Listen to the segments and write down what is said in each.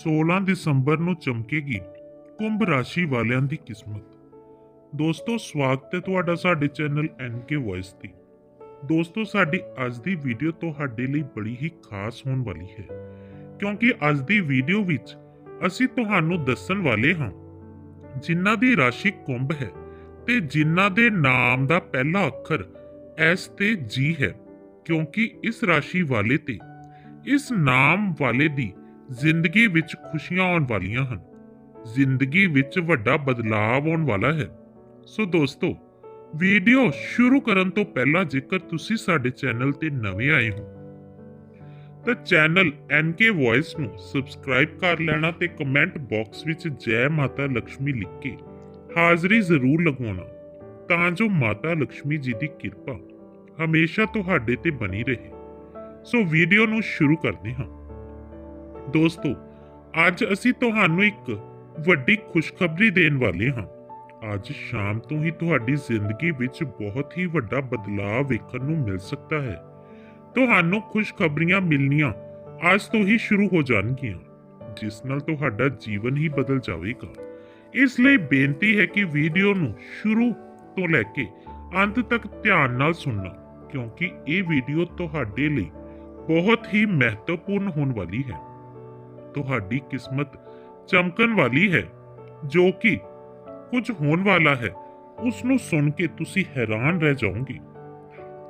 16 ਦਸੰਬਰ ਨੂੰ ਚਮਕੇਗੀ ਕੁੰਭ ਰਾਸ਼ੀ ਵਾਲਿਆਂ ਦੀ ਕਿਸਮਤ। ਦੋਸਤੋ, ਸਵਾਗਤ ਹੈ ਤੁਹਾਡਾ ਸਾਡੇ ਚੈਨਲ ਐਨਕੇ ਵੌਇਸ ਤੇ। ਦੋਸਤੋ, ਸਾਡੀ ਅੱਜ ਦੀ ਵੀਡੀਓ ਤੁਹਾਡੇ ਲਈ ਬੜੀ ਹੀ ਖਾਸ ਹੋਣ ਵਾਲੀ ਹੈ, ਕਿਉਂਕਿ ਅੱਜ ਦੀ ਵੀਡੀਓ ਵਿੱਚ ਅਸੀਂ ਤੁਹਾਨੂੰ ਦੱਸਣ ਵਾਲੇ ਹਾਂ, ਜਿਨ੍ਹਾਂ ਦੀ ਰਾਸ਼ੀ ਕੁੰਭ ਹੈ ਤੇ ਜਿਨ੍ਹਾਂ ਦੇ ਨਾਮ ਦਾ ਪਹਿਲਾ ਅੱਖਰ ਐਸ ਤੇ ਜੀ ਹੈ, ਕਿਉਂਕਿ ਇਸ ਰਾਸ਼ੀ ਵਾਲੇ ਤੇ ਇਸ ਨਾਮ ਵਾਲੇ ਦੀ ਜ਼ਿੰਦਗੀ ਵਿੱਚ ਖੁਸ਼ੀਆਂ ਆਉਣ ਵਾਲੀਆਂ ਹਨ। ਜ਼ਿੰਦਗੀ ਵਿੱਚ ਵੱਡਾ ਬਦਲਾਅ ਆਉਣ ਵਾਲਾ ਹੈ। ਸੋ ਦੋਸਤੋ, ਵੀਡੀਓ ਸ਼ੁਰੂ ਕਰਨ ਤੋਂ ਪਹਿਲਾਂ ਜੇਕਰ ਤੁਸੀਂ ਸਾਡੇ ਚੈਨਲ ਤੇ ਨਵੇਂ ਆਏ ਹੋ, ਤਾਂ ਚੈਨਲ NK Voice ਨੂੰ ਸਬਸਕ੍ਰਾਈਬ ਕਰ ਲੈਣਾ ਤੇ ਕਮੈਂਟ ਬਾਕਸ ਵਿੱਚ ਜੈ ਮਾਤਾ ਲక్ష్ਮੀ ਲਿਖ ਕੇ ਹਾਜ਼ਰੀ ਜ਼ਰੂਰ ਲਗਵਾਉਣਾ, ਤਾਂ ਜੋ ਮਾਤਾ ਲక్ష్ਮੀ ਜੀ ਦੀ ਕਿਰਪਾ ਹਮੇਸ਼ਾ ਤੁਹਾਡੇ ਤੇ ਬਣੀ ਰਹੇ। ਸੋ ਵੀਡੀਓ ਨੂੰ ਸ਼ੁਰੂ ਕਰਦੇ ਹਾਂ। ਦੋਸਤੋ, ਅੱਜ ਅਸੀਂ ਤੁਹਾਨੂੰ ਇੱਕ ਵੱਡੀ ਖੁਸ਼ਖਬਰੀ ਦੇਣ ਵਾਲੇ ਹਾਂ। ਅੱਜ ਸ਼ਾਮ ਤੋਂ ਹੀ ਤੁਹਾਡੀ ਜ਼ਿੰਦਗੀ ਵਿੱਚ ਬਹੁਤ ਹੀ ਵੱਡਾ ਬਦਲਾਅ ਵੇਖਣ ਨੂੰ ਮਿਲ ਸਕਦਾ ਹੈ। ਤੁਹਾਨੂੰ ਖੁਸ਼ਖਬਰੀਆਂ ਮਿਲਣੀਆਂ ਅੱਜ ਤੋਂ ਹੀ ਸ਼ੁਰੂ ਹੋ ਜਾਣਗੀਆਂ, ਜਿਸ ਨਾਲ ਤੁਹਾਡਾ ਜੀਵਨ ਹੀ ਬਦਲ ਜਾਵੇਗਾ। ਇਸ ਲਈ ਬੇਨਤੀ ਹੈ ਕਿ ਵੀਡੀਓ ਨੂੰ ਸ਼ੁਰੂ ਤੋਂ ਲੈ ਕੇ ਅੰਤ ਤੱਕ ਧਿਆਨ ਨਾਲ ਸੁਣਨਾ, ਕਿਉਂਕਿ ਇਹ ਵੀਡੀਓ ਤੁਹਾਡੇ ਲਈ ਬਹੁਤ ਹੀ ਮਹੱਤਵਪੂਰਨ ਹੋਣ ਵਾਲੀ ਹੈ। ਤੁਹਾਡੀ ਕਿਸਮਤ ਚਮਕਣ ਵਾਲੀ ਹੈ, ਜੋ ਕਿ ਕੁਝ ਹੋਣ ਵਾਲਾ ਹੈ ਉਸ ਨੂੰ ਸੁਣ ਕੇ ਤੁਸੀਂ ਹੈਰਾਨ ਰਹਿ ਜਾਓਗੇ।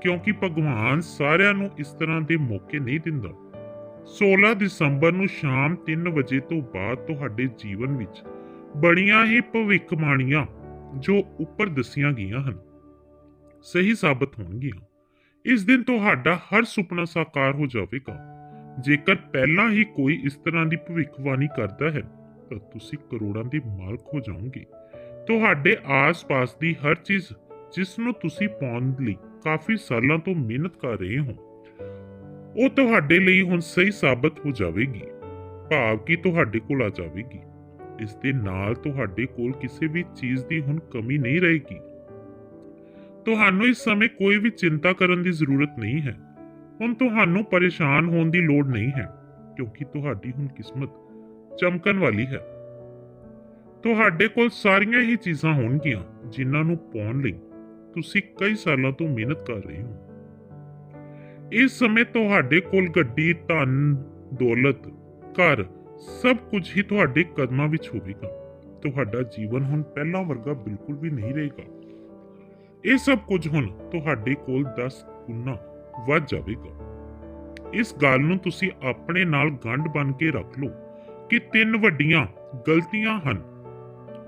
ਕਿਉਂਕਿ ਭਗਵਾਨ ਸਾਰਿਆਂ ਨੂੰ ਇਸ ਤਰ੍ਹਾਂ ਦੇ ਮੌਕੇ ਨਹੀਂ ਦਿੰਦਾ। 16 ਦਸੰਬਰ ਨੂੰ ਸ਼ਾਮ 3 ਵਜੇ ਤੋਂ ਬਾਅਦ ਤੁਹਾਡੇ ਜੀਵਨ ਵਿੱਚ ਬੜੀਆਂ ਹੀ ਭਵਿੱਖਬਾਣੀਆਂ ਜੋ ਉੱਪਰ ਦੱਸੀਆਂ ਗਈਆਂ ਹਨ, ਸਹੀ ਸਾਬਤ ਹੋਣਗੀਆਂ। ਇਸ ਦਿਨ ਤੁਹਾਡਾ ਹਰ ਸੁਪਨਾ ਸਾਕਾਰ ਹੋ ਜਾਵੇਗਾ। ਜੇਕਰ ਪਹਿਲਾਂ ਹੀ ਕੋਈ ਇਸ ਤਰ੍ਹਾਂ ਦੀ ਭਵਿੱਖਬਾਣੀ ਕਰਦਾ ਹੈ, ਤਾਂ ਤੁਸੀਂ ਕਰੋੜਾਂ ਦੇ ਮਾਲਕ ਹੋ ਜਾਓਗੇ। ਤੁਹਾਡੇ ਆਸ-ਪਾਸ ਦੀ ਹਰ ਚੀਜ਼ ਜਿਸ ਨੂੰ ਤੁਸੀਂ ਪਾਉਣ ਲਈ ਕਾਫੀ ਸਾਲਾਂ ਤੋਂ ਮਿਹਨਤ ਕਰ ਰਹੇ ਹੋ, ਉਹ ਤੁਹਾਡੇ ਲਈ ਹੁਣ ਸਹੀ ਸਾਬਤ ਹੋ ਜਾਵੇਗੀ। ਭਾਵ ਕਿ ਤੁਹਾਡੇ ਕੋਲ ਆ ਜਾਵੇਗੀ। ਇਸ ਦੇ ਨਾਲ ਤੁਹਾਡੇ ਕੋਲ ਕਿਸੇ ਵੀ ਚੀਜ਼ ਦੀ ਹੁਣ ਕਮੀ ਨਹੀਂ ਰਹੇਗੀ। ਤੁਹਾਨੂੰ ਇਸ ਸਮੇਂ ਕੋਈ ਵੀ ਚਿੰਤਾ ਕਰਨ ਦੀ ਜ਼ਰੂਰਤ ਨਹੀਂ ਹੈ। ਹੁਣ ਤੁਹਾਨੂੰ ਪਰੇਸ਼ਾਨ ਹੋਣ ਦੀ ਲੋੜ ਨਹੀਂ ਹੈ, ਕਿਉਂਕਿ ਤੁਹਾਡੀ ਹੁਣ ਕਿਸਮਤ ਚਮਕਣ ਵਾਲੀ ਹੈ। ਤੁਹਾਡੇ ਕੋਲ ਸਾਰੀਆਂ ਹੀ ਚੀਜ਼ਾਂ ਹੋਣਗੀਆਂ, ਜਿਨ੍ਹਾਂ ਨੂੰ ਪਾਉਣ ਲਈ ਤੁਸੀਂ ਕਈ ਸਾਲਾਂ ਤੋਂ ਮਿਹਨਤ ਕਰ ਰਹੇ ਹੋ। ਇਸ ਸਮੇਂ ਤੁਹਾਡੇ ਕੋਲ ਗੱਡੀ, ਧਨ, ਦੌਲਤ, ਘਰ ਸਭ ਕੁਝ ਹੀ ਤੁਹਾਡੇ ਕਦਮਾਂ ਵਿੱਚ ਹੋਵੇਗਾ। ਤੁਹਾਡਾ ਜੀਵਨ ਹੁਣ ਪਹਿਲਾਂ ਵਰਗਾ ਬਿਲਕੁਲ ਵੀ ਨਹੀਂ ਰਹੇਗਾ। ਇਹ ਸਭ ਕੁਝ ਹੁਣ ਤੁਹਾਡੇ ਕੋਲ 10 ਗੁਣਾ ਵੱਧ ਜਾਵੇਗਾ। ਇਸ ਗੱਲ ਨੂੰ ਤੁਸੀਂ ਆਪਣੇ ਨਾਲ ਗੰਢ ਬਣ ਕੇ ਰੱਖ ਲਓ ਕਿ ਤਿੰਨ ਵੱਡੀਆਂ ਗਲਤੀਆਂ ਹਨ,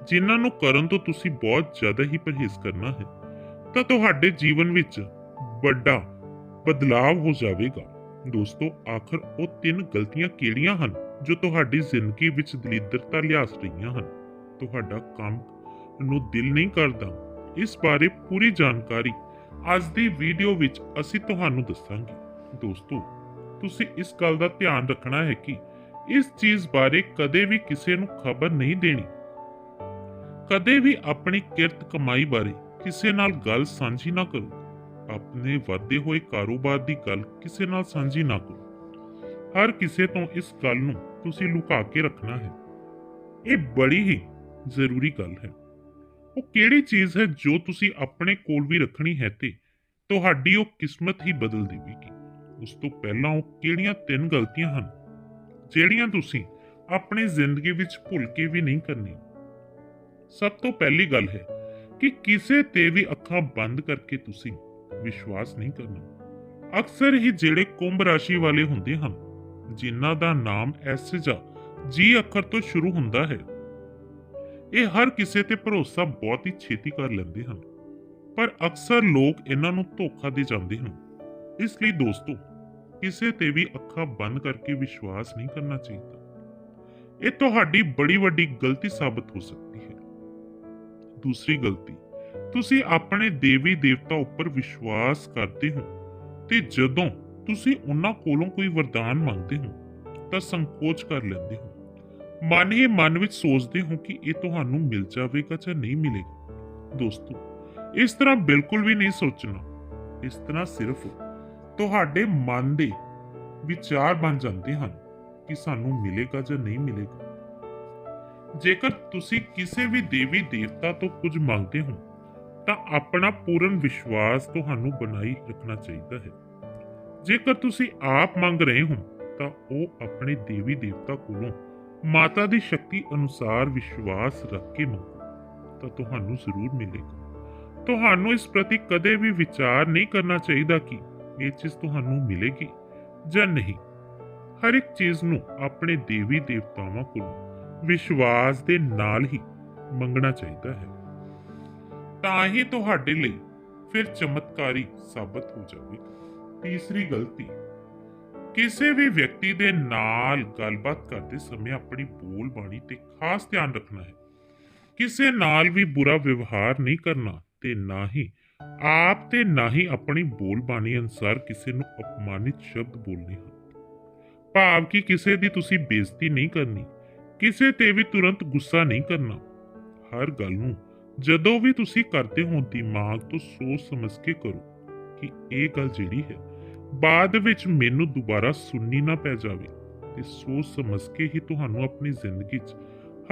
ਜਿਨ੍ਹਾਂ ਨੂੰ ਕਰਨ ਤੋਂ ਤੁਸੀਂ ਬਹੁਤ ਜ਼ਿਆਦਾ ਹੀ ਪਰਹੇਜ਼ ਕਰਨਾ ਹੈ। ਤਾਂ ਤੁਹਾਡੇ ਜੀਵਨ ਵਿੱਚ ਵੱਡਾ ਬਦਲਾਅ ਹੋ ਜਾਵੇਗਾ। ਦੋਸਤੋ, ਆਖਰ ਉਹ ਤਿੰਨ ਗਲਤੀਆਂ ਕਿਹੜੀਆਂ ਹਨ ਜੋ ਤੁਹਾਡੀ ਜ਼ਿੰਦਗੀ ਵਿੱਚ ਦਲਿੱਦਰਤਾ ਲਿਆਸ ਰਹੀਆਂ ਹਨ? ਤੁਹਾਡਾ ਕੰਮ ਨੂੰ ਦਿਲ ਨਹੀਂ ਕਰਦਾ। ਇਸ ਬਾਰੇ ਪੂਰੀ ਜਾਣਕਾਰੀ ਅੱਜ ਦੀ ਵੀਡੀਓ ਵਿੱਚ ਅਸੀਂ ਤੁਹਾਨੂੰ ਦੱਸਾਂਗੇ, ਦੋਸਤੋ, ਤੁਸੀਂ ਇਸ ਗੱਲ ਦਾ ਧਿਆਨ ਰੱਖਣਾ ਹੈ ਕਿ ਇਸ ਚੀਜ਼ ਬਾਰੇ ਕਦੇ ਵੀ ਕਿਸੇ ਨੂੰ ਖਬਰ ਨਹੀਂ ਦੇਣੀ। ਕਦੇ ਵੀ ਆਪਣੀ ਕਿਰਤ ਕਮਾਈ ਬਾਰੇ ਕਿਸੇ ਨਾਲ ਗੱਲ ਸਾਂਝੀ ਨਾ ਕਰੋ। ਆਪਣੇ ਵਧਦੇ ਹੋਏ ਕਾਰੋਬਾਰ ਦੀ ਗੱਲ ਕਿਸੇ ਨਾਲ ਸਾਂਝੀ ਨਾ ਕਰੋ। ਹਰ ਕਿਸੇ ਤੋਂ ਇਸ ਗੱਲ ਨੂੰ ਤੁਸੀਂ ਲੁਕਾ ਕੇ ਰੱਖਣਾ ਹੈ। ਇਹ ਬੜੀ ਹੀ ਜ਼ਰੂਰੀ ਗੱਲ ਹੈ। ਉਹ ਕਿਹੜੀ ਚੀਜ਼ ਹੈ ਜੋ ਤੁਸੀਂ ਆਪਣੇ ਕੋਲ ਵੀ ਰੱਖਣੀ ਹੈ ਤੇ ਤੁਹਾਡੀ ਉਹ ਕਿਸਮਤ ਹੀ ਬਦਲ ਦੇਵੇਗੀ? ਉਸ ਤੋਂ ਪਹਿਲਾਂ ਉਹ ਕਿਹੜੀਆਂ ਤਿੰਨ ਗਲਤੀਆਂ ਹਨ, ਜਿਹੜੀਆਂ ਤੁਸੀਂ ਆਪਣੀ ਜ਼ਿੰਦਗੀ ਵਿੱਚ ਭੁੱਲ ਕੇ ਵੀ ਨਹੀਂ ਕਰਨੀ ਸਭ ਤੋਂ ਪਹਿਲੀ ਗੱਲ ਹੈ ਕਿ ਕਿਸੇ ਤੇ ਵੀ ਅੱਖਾਂ ਬੰਦ ਕਰਕੇ ਤੁਸੀਂ ਵਿਸ਼ਵਾਸ ਨਹੀਂ ਕਰਨਾ। ਅਕਸਰ ਹੀ ਜਿਹੜੇ ਕੁੰਭ ਰਾਸ਼ੀ ਵਾਲੇ ਹੁੰਦੇ ਹਨ, ਜਿਨ੍ਹਾਂ ਦਾ ਨਾਮ ਐਸ ਜਾਂ ਜੀ ਅੱਖਰ ਤੋਂ ਸ਼ੁਰੂ ਹੁੰਦਾ ਹੈ ਇਹ ਹਰ ਕਿਸੇ ਤੇ ਭਰੋਸਾ ਬਹੁਤ ਹੀ ਛੇਤੀ ਕਰ ਲੈਂਦੇ ਹਨ। ਪਰ ਅਕਸਰ ਲੋਕ ਇਹਨਾਂ ਨੂੰ ਧੋਖਾ ਦੇ ਜਾਂਦੇ ਹਨ। ਇਸ ਲਈ ਦੋਸਤੋ, ਕਿਸੇ ਤੇ ਵੀ ਅੱਖਾਂ ਬੰਦ ਕਰਕੇ ਵਿਸ਼ਵਾਸ ਨਹੀਂ ਕਰਨਾ ਚਾਹੀਦਾ। ਇਹ ਤੁਹਾਡੀ ਬੜੀ ਵੱਡੀ ਗਲਤੀ ਸਾਬਤ ਹੋ ਸਕਦੀ ਹੈ। ਦੂਸਰੀ ਗਲਤੀ, ਤੁਸੀਂ ਆਪਣੇ ਦੇਵੀ ਦੇਵਤਾ ਉੱਪਰ ਵਿਸ਼ਵਾਸ ਕਰਦੇ ਹੋ ਤੇ ਜਦੋਂ ਤੁਸੀਂ ਉਹਨਾਂ ਕੋਲੋਂ ਕੋਈ ਵਰਦਾਨ ਮੰਗਦੇ ਹੋ, ਤਾਂ ਸੰਕੋਚ ਕਰ ਲੈਂਦੇ ਹੋ। ਮਨ ਹੀ ਮਨ ਵਿੱਚ ਸੋਚਦੇ ਹੋ ਕਿ ਇਹ ਤੁਹਾਨੂੰ ਮਿਲ ਜਾਵੇਗਾ ਜਾਂ ਨਹੀਂ ਮਿਲੇਗਾ। ਦੋਸਤੋ, ਇਸ ਤਰ੍ਹਾਂ ਬਿਲਕੁਲ ਵੀ ਨਹੀਂ ਸੋਚਣਾ। ਇਸ ਤਰ੍ਹਾਂ ਸਿਰਫ ਤੁਹਾਡੇ ਮਨ ਦੇ ਵਿਚਾਰ ਬਣ ਜਾਂਦੇ ਹਨ ਕਿ ਸਾਨੂੰ ਮਿਲੇਗਾ ਜਾਂ ਨਹੀਂ ਮਿਲੇਗਾ। ਜੇਕਰ ਤੁਸੀਂ ਕਿਸੇ ਵੀ ਦੇਵੀ ਦੇਵਤਾ ਤੋਂ ਕੁਝ ਮੰਗਦੇ ਹੋ, ਤਾਂ ਆਪਣਾ ਪੂਰਨ ਵਿਸ਼ਵਾਸ ਤੁਹਾਨੂੰ ਬਣਾਈ ਰੱਖਣਾ ਚਾਹੀਦਾ ਹੈ। ਜੇਕਰ ਤੁਸੀਂ ਆਪ ਮੰਗ ਰਹੇ ਹੋ, ਤਾਂ ਉਹ ਆਪਣੇ ਦੇਵੀ ਦੇਵਤਾ ਕੋਲੋਂ ਮਾਤਾ ਦੀ ਸ਼ਕਤੀ ਅਨੁਸਾਰ ਵਿਸ਼ਵਾਸ ਰੱਖ ਕੇ ਮੰਗੋ, ਤਾਂ ਤੁਹਾਨੂੰ ਜ਼ਰੂਰ ਮਿਲੇਗਾ। ਤੁਹਾਨੂੰ ਇਸ ਪ੍ਰਤੀ ਕਦੇ ਵੀ ਵਿਚਾਰ ਨਹੀਂ ਕਰਨਾ ਚਾਹੀਦਾ ਕਿ ਇਹ ਚੀਜ਼ ਤੁਹਾਨੂੰ ਮਿਲੇਗੀ ਜਾਂ ਨਹੀਂ। ਹਰ ਇੱਕ ਚੀਜ਼ ਨੂੰ ਆਪਣੇ ਦੇਵੀ ਦੇਵਤਾਵਾਂ ਕੋਲੋਂ ਵਿਸ਼ਵਾਸ ਦੇ ਨਾਲ ਹੀ ਮੰਗਣਾ ਚਾਹੀਦਾ ਹੈ। ਤਾਂ ਹੀ ਤੁਹਾਡੇ ਲਈ ਫਿਰ ਚਮਤਕਾਰੀ ਸਾਬਤ ਹੋ ਜਾਵੇਗਾ। ਤੀਸਰੀ ਗਲਤੀ ਕਿਸੇ ਵੀ ਵਿਅਕਤੀ ਦੇ ਨਾਲ ਗੱਲਬਾਤ ਕਰਦੇ ਸਮੇਂ ਆਪਣੀ ਬੋਲ ਬਾਣੀ ਤੇ ਖਾਸ ਧਿਆਨ ਰੱਖਣਾ ਹੈ। ਕਿਸੇ ਨਾਲ ਵੀ ਬੁਰਾ ਵਿਵਹਾਰ ਨਹੀਂ ਕਰਨਾ ਤੇ ਨਾ ਹੀ ਆਪ ਤੇ ਨਾ ਹੀ ਆਪਣੀ ਬੋਲ ਬਾਣੀ ਅਨੁਸਾਰ ਕਿਸੇ ਨੂੰ ਅਪਮਾਨਿਤ ਸ਼ਬਦ ਬੋਲਨੇ ਹਨ। ਭਾਵ ਕਿ ਕਿਸੇ ਦੀ ਤੁਸੀਂ ਬੇਇੱਜ਼ਤੀ ਨਹੀਂ ਕਰਨੀ, ਕਿਸੇ ਤੇ ਵੀ ਤੁਰੰਤ ਗੁੱਸਾ ਨਹੀਂ ਕਰਨਾ। ਹਰ ਗੱਲ ਨੂੰ ਜਦੋਂ ਵੀ ਤੁਸੀਂ ਕਰਦੇ ਹੋ ਦਿਮਾਗ ਤੋਂ ਸੋਚ ਸਮਝ ਕੇ ਕਰੋ ਕਿ ਇਹ ਗੱਲ ਜਿਹੜੀ ਹੈ ਬਾਅਦ ਵਿੱਚ ਮੈਨੂੰ ਦੁਬਾਰਾ ਸੁਣਨੀ ਨਾ ਪੈ ਜਾਵੇ ਤੇ ਸੋਚ ਸਮਝ ਕੇ ਹੀ ਤੁਹਾਨੂੰ ਆਪਣੀ ਜ਼ਿੰਦਗੀ 'ਚ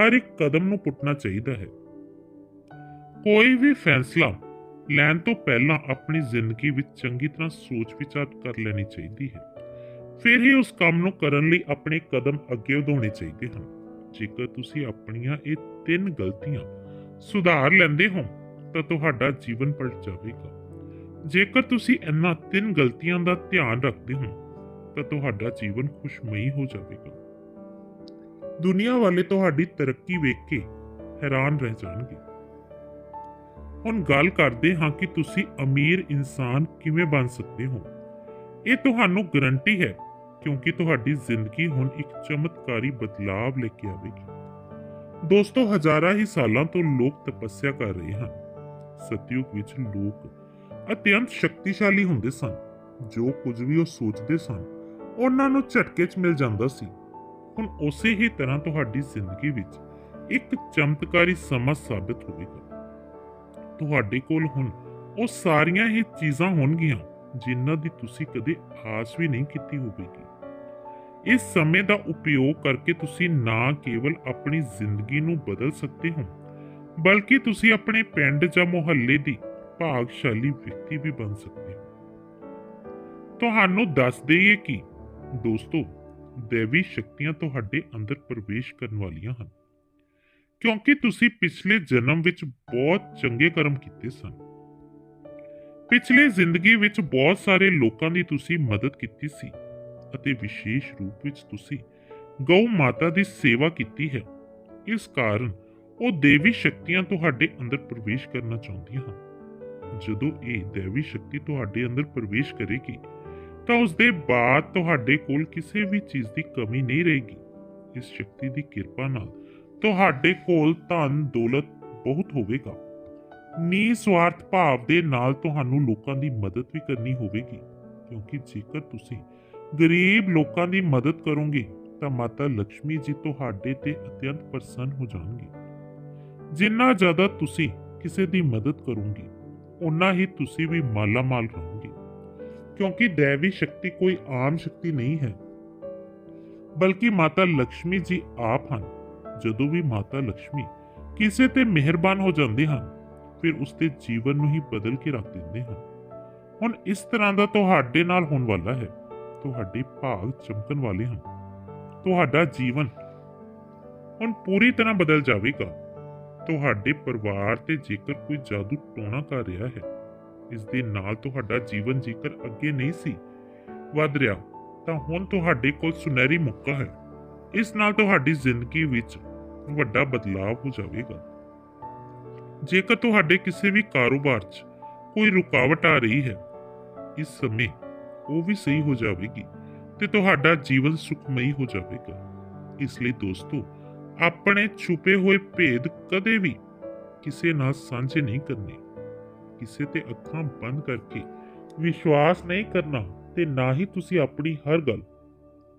ਹਰ ਇੱਕ ਕਦਮ ਨੂੰ ਪੁੱਟਣਾ ਚਾਹੀਦਾ ਹੈ। ਕੋਈ ਵੀ ਫੈਸਲਾ ਲੈਣ ਤੋਂ ਪਹਿਲਾਂ ਆਪਣੀ ਜ਼ਿੰਦਗੀ ਵਿੱਚ ਚੰਗੀ ਤਰ੍ਹਾਂ ਸੋਚ ਵਿਚਾਰ ਕਰ ਲੈਣੀ ਚਾਹੀਦੀ ਹੈ। ਫਿਰ ਹੀ ਉਸ ਕੰਮ ਨੂੰ ਕਰਨ ਲਈ ਆਪਣੇ ਕਦਮ ਅੱਗੇ ਵਧਾਉਣੇ ਚਾਹੀਦੇ ਹਨ। ਜੇਕਰ ਤੁਸੀਂ ਆਪਣੀਆਂ ਇਹ ਤਿੰਨ ਗਲਤੀਆਂ ਸੁਧਾਰ ਲੈਂਦੇ ਹੋ ਤਾਂ ਤੁਹਾਡਾ ਜੀਵਨ ਪਲਟ ਜਾਵੇਗਾ। ਜੇਕਰ ਤੁਸੀਂ ਇਹਨਾਂ ਤਿੰਨ ਗਲਤੀਆਂ ਦਾ ਧਿਆਨ ਰੱਖਦੇ ਹੋ, ਤਾਂ ਤੁਹਾਡਾ ਜੀਵਨ ਖੁਸ਼ਮਈ ਹੋ ਜਾਵੇਗਾ। ਦੁਨੀਆ ਵਾਲੇ ਤੁਹਾਡੀ ਤਰੱਕੀ ਵੇਖ ਕੇ ਹੈਰਾਨ ਰਹਿ ਜਾਣਗੇ। ਹੁਣ ਗੱਲ ਕਰਦੇ ਹਾਂ ਕਿ ਤੁਸੀਂ ਅਮੀਰ ਇਨਸਾਨ ਕਿਵੇਂ ਬਣ ਸਕਦੇ ਹੋ। ਇਹ ਤੁਹਾਨੂੰ ਗਰੰਟੀ ਹੈ, ਕਿਉਂਕਿ ਤੁਹਾਡੀ ਜ਼ਿੰਦਗੀ ਹੁਣ ਇੱਕ ਚਮਤਕਾਰੀ ਬਦਲਾਵ ਲੈ ਕੇ ਆਵੇਗੀ। ਦੋਸਤੋ, ਹਜ਼ਾਰਾਂ ਹੀ ਸਾਲਾਂ ਤੋਂ ਲੋਕ ਤਪੱਸਿਆ ਕਰ ਰਹੇ ਹਨ। ਸਤਯੁਗ ਵਿੱਚ ਲੋਕ ਅਤਿਅੰਤ ਸ਼ਕਤੀਸ਼ਾਲੀ ਹੁੰਦੇ ਸਨ। ਜੋ ਕੁਝ ਵੀ ਉਹ ਸੋਚਦੇ ਸਨ, ਉਹਨਾਂ ਨੂੰ ਝਟਕੇ 'ਚ ਮਿਲ ਜਾਂਦਾ ਸੀ। ਹੁਣ ਉਸੇ ਹੀ ਤਰ੍ਹਾਂ ਤੁਹਾਡੀ ਜ਼ਿੰਦਗੀ ਵਿੱਚ ਇੱਕ ਚਮਤਕਾਰੀ ਸਮਾਂ ਸਾਬਤ ਹੋਵੇਗਾ। ਤੁਹਾਡੇ ਕੋਲ ਹੁਣ ਉਹ ਸਾਰੀਆਂ ਹੀ ਚੀਜ਼ਾਂ ਹੋਣਗੀਆਂ, ਜਿਨ੍ਹਾਂ ਦੀ ਤੁਸੀਂ ਕਦੇ ਆਸ ਵੀ ਨਹੀਂ ਕੀਤੀ ਹੋਵੇਗੀ। ਇਸ ਸਮੇਂ ਦਾ ਉਪਯੋਗ ਕਰਕੇ ਤੁਸੀਂ ਨਾ ਕੇਵਲ ਆਪਣੀ ਜ਼ਿੰਦਗੀ ਨੂੰ ਬਦਲ ਸਕਦੇ ਹੋ, ਬਲਕਿ ਤੁਸੀਂ ਆਪਣੇ ਪਿੰਡ ਜਾਂ ਮੁਹੱਲੇ ਦੀ ਭਾਗਸ਼ਾਲੀ ਵਿਅਕਤੀ ਵੀ ਬਣ ਸਕਦੇ ਹੋ। ਤੁਹਾਨੂੰ ਦੱਸ ਦਈਏ ਕਿ ਦੋਸਤੋ, ਦੇਵੀ ਸ਼ਕਤੀਆਂ ਤੁਹਾਡੇ ਅੰਦਰ ਪ੍ਰਵੇਸ਼ ਕਰਨ ਵਾਲੀਆਂ ਹਨ। ਕਿਉਂਕਿ ਤੁਸੀਂ ਪਿਛਲੇ ਜਨਮ ਵਿੱਚ ਬਹੁਤ ਚੰਗੇ ਕਰਮ ਕੀਤੇ ਸਨ। ਪਿਛਲੇ ਜ਼ਿੰਦਗੀ ਵਿੱਚ ਬਹੁਤ ਸਾਰੇ ਲੋਕਾਂ ਦੀ ਤੁਸੀਂ ਮਦਦ ਕੀਤੀ ਸੀ ਅਤੇ ਵਿਸ਼ੇਸ਼ ਰੂਪ ਵਿੱਚ ਤੁਸੀਂ ਗਊ ਮਾਤਾ ਦੀ ਸੇਵਾ ਕੀਤੀ ਹੈ। ਇਸ ਕਾਰਨ ਉਹ ਦੇਵੀ ਸ਼ਕਤੀਆਂ ਤੁਹਾਡੇ ਅੰਦਰ ਪ੍ਰਵੇਸ਼ ਕਰਨਾ ਚਾਹੁੰਦੀਆਂ ਹਨ। ਜਦੋਂ ਇਹ ਦੇਵੀ ਸ਼ਕਤੀ ਤੁਹਾਡੇ ਅੰਦਰ ਪ੍ਰਵੇਸ਼ ਕਰੇਗੀ, ਤਾਂ ਉਸ ਦੇ ਬਾਅਦ ਤੁਹਾਡੇ ਕੋਲ ਕਿਸੇ ਵੀ ਚੀਜ਼ ਦੀ ਕਮੀ ਨਹੀਂ ਰਹੇਗੀ। ਇਸ ਸ਼ਕਤੀ ਦੀ ਕਿਰਪਾ ਨਾਲ ਤੁਹਾਡੇ ਕੋਲ ਧਨ, ਦੌਲਤ ਬਹੁਤ ਹੋਵੇਗਾ। ਨੀ ਭਾਵ ਦੇ ਨਾਲ ਤੁਹਾਨੂੰ ਲੋਕਾਂ ਦੀ ਮਦਦ ਵੀ ਕਰਨੀ ਹੋਵੇਗੀ, ਕਿਉਂਕਿ ਜੇਕਰ ਤੁਸੀਂ ਗਰੀਬ ਲੋਕਾਂ ਦੀ ਮਦਦ ਕਰੋਗੇ, ਤਾਂ ਮਾਤਾ ਲక్ష్ਮੀ ਜੀ ਤੁਹਾਡੇ ਤੇ ਅਤਿਅੰਤ ਪ੍ਰਸੰਨ ਹੋ ਜਾਣਗੇ। ਜਿੰਨਾ ਜ਼ਿਆਦਾ ਤੁਸੀਂ ਕਿਸੇ ਦੀ ਮਦਦ ਕਰੋਗੇ ਉਨਾ ਹੀ ਤੁਸੀਂ ਵੀ ਮਾਲਾ ਮਾਲ ਰਹੋਗੇ। ਕਿਉਂਕਿ ਦੇਵੀ ਸ਼ਕਤੀ ਕੋਈ ਆਮ ਸ਼ਕਤੀ ਨਹੀਂ ਹੈ। ਬਲਕਿ ਮਾਤਾ ਲక్ష్ਮੀ ਜੀ ਆਪ ਹਨ। ਜਦੋਂ ਵੀ ਮਾਤਾ ਲక్ష్ਮੀ ਕਿਸੇ ਤੇ ਮਿਹਰਬਾਨ ਹੋ ਜਾਂਦੇ ਹਨ, ਫਿਰ ਉਸ ਦੇ ਜੀਵਨ ਨੂੰ ਹੀ ਬਦਲ ਕੇ ਰੱਖ ਦਿੰਦੇ ਹਨ। ਹੁਣ ਇਸ ਤਰ੍ਹਾਂ ਦਾ ਤੁਹਾਡੇ ਨਾਲ ਹੋਣ ਵਾਲਾ ਹੈ। ਤੁਹਾਡੇ ਭਾਗ ਚਮਕਣ ਵਾਲੇ ਹਨ। ਤੁਹਾਡਾ ਜੀਵਨ ਹੁਣ ਪੂਰੀ ਤਰ੍ਹਾਂ ਬਦਲ ਜਾਵੇਗਾ। ਤੁਹਾਡੇ ਪਰਿਵਾਰ ਤੇ ਜੇਕਰ ਕੋਈ ਜਾਦੂ ਟੋਣਾ ਕਰ ਰਿਹਾ ਹੈ, ਇਸ ਦੇ ਨਾਲ ਤੁਹਾਡਾ ਜੀਵਨ ਜੇਕਰ ਅੱਗੇ ਨਹੀਂ ਸੀ ਵਧ ਰਿਹਾ, ਤਾਂ ਹੁਣ ਤੁਹਾਡੇ ਕੋਲ ਸੁਨਹਿਰੀ ਮੌਕਾ ਹੈ। ਇਸ ਨਾਲ ਤੁਹਾਡੀ ਜ਼ਿੰਦਗੀ ਵਿੱਚ ਵੱਡਾ ਬਦਲਾਅ ਹੋ ਜਾਵੇਗਾ। ਜੇਕਰ ਤੁਹਾਡੇ ਕਿਸੇ ਵੀ ਕਾਰੋਬਾਰ 'ਚ ਕੋਈ ਰੁਕਾਵਟ ਆ ਰਹੀ ਹੈ, ਇਸ ਸਮੇਂ ਉਹ ਵੀ ਸਹੀ ਹੋ ਜਾਵੇਗੀ ਤੇ ਤੁਹਾਡਾ ਜੀਵਨ ਸੁਖਮਈ ਹੋ ਜਾਵੇਗਾ। ਇਸ ਲਈ ਦੋਸਤੋ ਆਪਣੇ ਛੁਪੇ ਹੋਏ ਭੇਦ ਕਦੇ ਵੀ ਕਿਸੇ ਨਾਲ ਸਾਂਝੇ ਨਹੀਂ ਕਰਨੇ। ਕਿਸੇ ਤੇ ਅੱਖਾਂ ਬੰਦ ਕਰਕੇ ਵਿਸ਼ਵਾਸ ਨਹੀਂ ਕਰਨਾ ਤੇ ਨਾ ਹੀ ਤੁਸੀਂ ਆਪਣੀ ਹਰ ਗੱਲ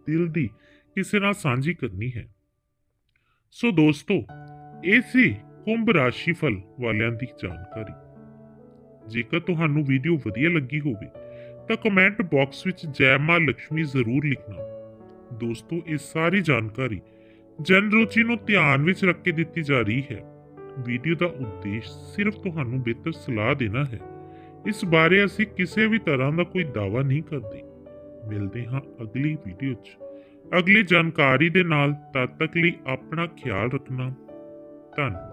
ਦਿਲ ਦੀ ਕਿਸੇ ਨਾਲ ਸਾਂਝੀ ਕਰਨੀ ਹੈ। ਸੋ ਦੋਸਤੋ, ਇਹ ਸੀ ਕੁੰਭ ਰਾਸ਼ੀ ਫਲ ਵਾਲਿਆਂ ਦੀ ਜਾਣਕਾਰੀ। ਜੇਕਰ ਤੁਹਾਨੂੰ ਵੀਡੀਓ ਵਧੀਆ ਲੱਗੀ ਹੋਵੇ, ਤਾਂ ਕਮੈਂਟ ਬਾਕਸ ਵਿੱਚ ਜੈ ਮਾਂ ਲక్ష్ਮੀ ਜ਼ਰੂਰ ਲਿਖਣਾ। ਦੋਸਤੋ, ਇਹ ਸਾਰੀ ਜਾਣਕਾਰੀ ਜਨ ਰੁਚੀ ਨੂੰ ਧਿਆਨ ਵਿੱਚ ਰੱਖ ਕੇ ਦਿੱਤੀ ਜਾ ਰਹੀ ਹੈ। ਵੀਡੀਓ ਦਾ ਉਦੇਸ਼ ਸਿਰਫ ਤੁਹਾਨੂੰ ਬਿਹਤਰ ਸਲਾਹ ਦੇਣਾ ਹੈ। ਇਸ ਬਾਰੇ ਅਸੀਂ ਕਿਸੇ ਵੀ ਤਰ੍ਹਾਂ ਦਾ ਕੋਈ ਦਾਅਵਾ ਨਹੀਂ ਕਰਦੇ। ਮਿਲਦੇ ਹਾਂ ਅਗਲੀ ਵੀਡੀਓ 'ਚ। ਅਗਲੀ ਜਾਣਕਾਰੀ ਦੇ ਨਾਲ ਤਦ ਤੱਕ ਲਈ ਆਪਣਾ ਖਿਆਲ ਰੱਖਣਾ। ਧੰਨਵਾਦ।